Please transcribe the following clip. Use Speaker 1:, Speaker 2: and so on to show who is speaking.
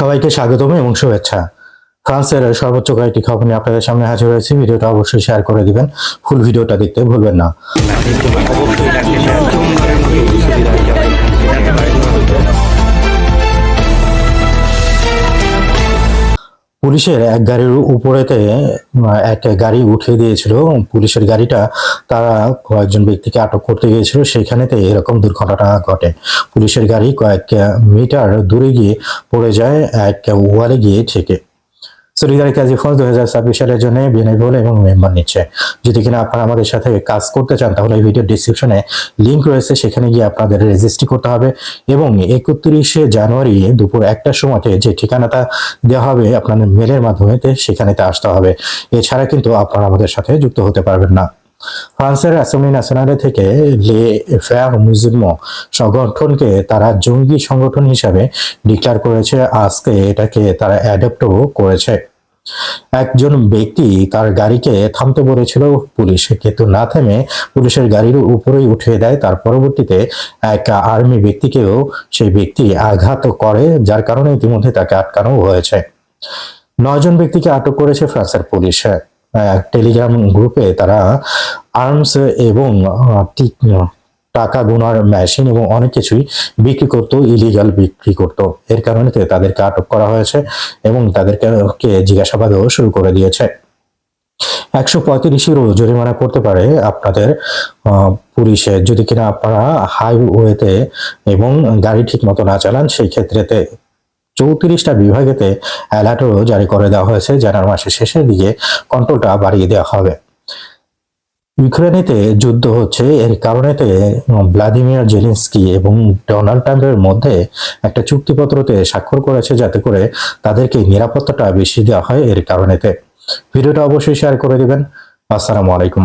Speaker 1: সবাইকে স্বাগতম এবং শুভেচ্ছা। ফ্রান্সের সর্বোচ্চ কয়েকটি খবর নিয়ে আপনাদের সামনে হাজির হয়েছি। ভিডিওটা অবশ্যই শেয়ার করে দিবেন। ফুল ভিডিওটা দেখতে ভুলবেন না। পুলিশের এক গাড়ির উপরেতে এক গাড়ি উঠে দিয়েছিল। পুলিশের গাড়িটা, তারা কয়েকজন ব্যক্তিকে আটক করতে গিয়েছিল। সেখানেতে এরকম দুর্ঘটনা ঘটে। পুলিশের গাড়ি কয়েক মিটার দূরে গিয়ে পড়ে যায়, এক ওয়ালে গিয়ে ঠেকে। সলিদারি কাজী ফল দুই হাজার ছাব্বিশ সালের জন্য বিনয়বল এবং মেম্বার নিচ্ছে। যদি কিনা আপনারা আমাদের সাথে কাজ করতে চান, তাহলে এই ভিডিও ডিসক্রিপশনে লিঙ্ক রয়েছে। সেখানে গিয়ে আপনাদের রেজিস্ট্রি করতে হবে এবং একত্রিশে জানুয়ারি দুপুর একটার সময়তে যে ঠিকানাটা দেওয়া হবে আপনাদের মেলের মাধ্যমেতে সেখানেতে আসতে হবে। এছাড়া কিন্তু আপনারা আমাদের সাথে যুক্ত হতে পারবেন না। ফ্রান্সের অ্যাসেম্বলি ন্যাশনালে থেকে লে ফেয়ার মুজিলমো সংগঠনকে তারা জঙ্গি সংগঠন হিসাবে ডিক্লেয়ার করেছে। আজকে এটাকে তারা অ্যাডপ্টও করেছে। একজন ব্যক্তি তার গাড়িকে থামতে বলেছিল পুলিশ, কিন্তু না থেমে পুলিশের গাড়ির উপরেই উঠিয়ে দেয়। তার পরবর্তীতে এক আর্মি ব্যক্তিকেও সেই ব্যক্তি আঘাত করে, যার কারণে ইতিমধ্যে তাকে আটকানো হয়েছে। নয়জন ব্যক্তিকে আটক করেছে ফ্রান্সের পুলিশ। টেলিগ্রাম গ্রুপে তারা আর্মস এবং টাকা গোনার মেশিন এবং অনেক কিছুই বিক্রি করতো ইলিগাল বিক্রি করতো। এর কারণে তাদেরকে আটক করা হয়েছে এবং তাদেরকে জিজ্ঞাসাবাদও শুরু করে দিয়েছে। একশো পঁয়ত্রিশেরও জরিমানা করতে পারে আপনাদের পুলিশে। যদি কিনা আপনারা হাইওয়েতে এবং গাড়ি ঠিক মতো না চালান, সেই ক্ষেত্রেতে চৌত্রিশটা বিভাগেতে অ্যালার্টও জারি করে দেওয়া হয়েছে জানুয়ারি মাসের শেষের দিকে কন্ট্রোলটা বাড়িয়ে দেওয়া হবে। ইউক্রেনেতে যুদ্ধ হচ্ছে, এর কারণেতে ভ্লাদিমির জেলেন্সকি এবং ডোনাল্ড ট্রাম্পের মধ্যে একটা চুক্তিপত্রতে স্বাক্ষর করেছে যাতে করে তাদেরকে নিরাপত্তাটা বেশি দেওয়া হয় এর কারণেতে। ভিডিওটা অবশ্যই শেয়ার করে দিবেন। আসসালামু আলাইকুম।